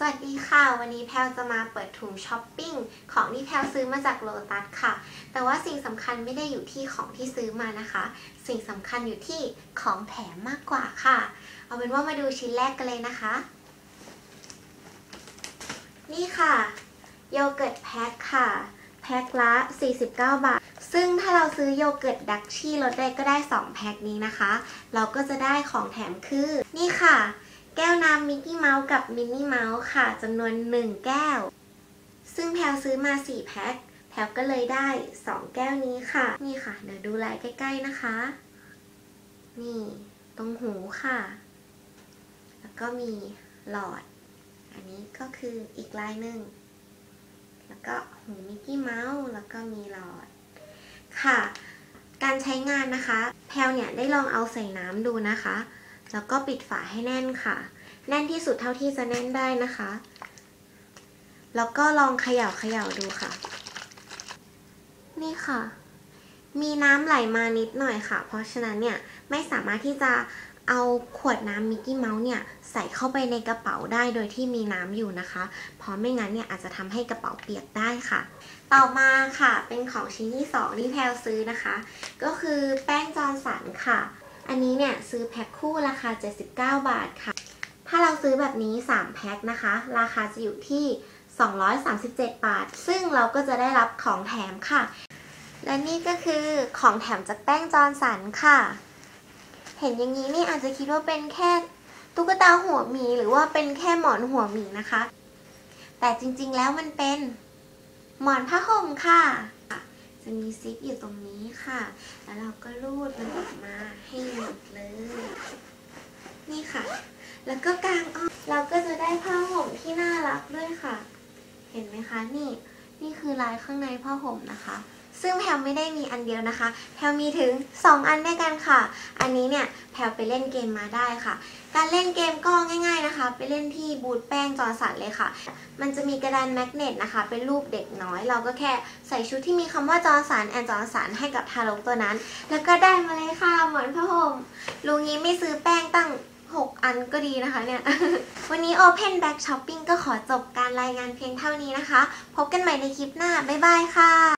สวัสดีค่ะ วันนี้แพลจะมาเปิดถุงช้อปปิ้งของที่แพลซื้อมาจากโลตัสค่ะ แต่ว่าสิ่งสำคัญไม่ได้อยู่ที่ของที่ซื้อมานะคะ สิ่งสำคัญอยู่ที่ของแถมมากกว่าค่ะ เอาเป็นว่ามาดูชิ้นแรกกันเลยนะคะ นี่ค่ะ โยเกิร์ตแพ็คค่ะ แพ็คละ 49 บาท ซึ่งถ้าเราซื้อโยเกิร์ตดักชี่ลดได้ก็ได้ 2 แพ็คนี้นะคะ เราก็จะได้ของแถมคือ นี่ค่ะ แก้วน้ำมิกกี้เมาส์กับมินนี่เมาส์ค่ะจำนวน 1 แก้ว ซึ่งแพลซื้อมา 4 แพ็คแพลก็เลยได้ 2 แก้วนี้ค่ะ นี่ค่ะ เดี๋ยวดูลายใกล้ ๆนะคะ นี่ตรงหูค่ะ แล้วก็มีหลอด อันนี้ก็คืออีกลายหนึ่ง แล้วก็หูมิกกี้เมาส์แล้วก็มีหลอดค่ะ การใช้งานนะคะ แพลเนี่ยได้ลองเอาใส่น้ำดูนะคะ แล้วก็ปิดฝาให้แน่นค่ะ แน่นที่สุดเท่าที่จะแน่นได้นะคะ แล้วก็ลองเขย่าเขย่าดูค่ะ นี่ค่ะ มีน้ำไหลมานิดหน่อยค่ะ เพราะฉะนั้นเนี่ยไม่สามารถที่จะเอาขวดน้ำมิกกี้เมาส์เนี่ยใส่เข้าไปในกระเป๋าได้โดยที่มีน้ำอยู่นะคะ เพราะไม่งั้นเนี่ยอาจจะทำให้กระเป๋าเปียกได้ค่ะ ต่อมาค่ะเป็นของชิ้นที่สองที่แพลซื้อนะคะ ก็คือแป้งจอนสันค่ะ อันนี้เนี่ยซื้อแพ็คคู่ราคา 79 บาทค่ะ ถ้าเราซื้อแบบนี้ 3 แพ็คนะคะ ราคาจะอยู่ที่ 237 บาท ซึ่งเราก็จะได้รับของแถมค่ะ และนี่ก็คือของแถมจากแป้งจอนสันค่ะ เห็นอย่างนี้นี่อาจจะคิดว่าเป็นแค่ตุ๊กตาหัวหมีหรือว่าเป็นแค่หมอนหัวหมีนะคะ แต่จริงๆแล้วมันเป็นหมอนผ้าห่มค่ะ จะมีซิปอยู่ตรงนี้ค่ะ แล้วเราก็รูดมันออกมาให้หมดเลย นี่ค่ะ แล้วก็กางออกเราก็จะได้ผ้าห่มที่น่ารักด้วยค่ะ เห็นไหมคะนี่ นี่คือลายข้างในผ้าห่มนะคะ ซึ่งแพลไม่ได้มีอันเดียวนะคะ แพลมีถึง 2 อันด้วยกันค่ะ อันนี้เนี่ยแพลไปเล่นเกมมาได้ค่ะ การเล่นเกมก็ง่ายๆนะคะ ไปเล่นที่บูธแป้งจอสันเลยค่ะ มันจะมีกระดานแมกเนตนะคะ เป็นรูปเด็กน้อย เราก็แค่ใส่ชุดที่มีคำว่าจอสันแอนจอสันให้กับทารกตัวนั้น แล้วก็ได้มาเลยค่ะหมอนผ้าห่มลุงนี้ไม่ซื้อแป้งตั้ง6 อันก็ดีนะคะเนี่ย วันนี้ Open Back Shopping ก็ขอจบการรายงานเพียงเท่านี้นะคะ พบกันใหม่ในคลิปหน้า บ๊ายบายค่ะ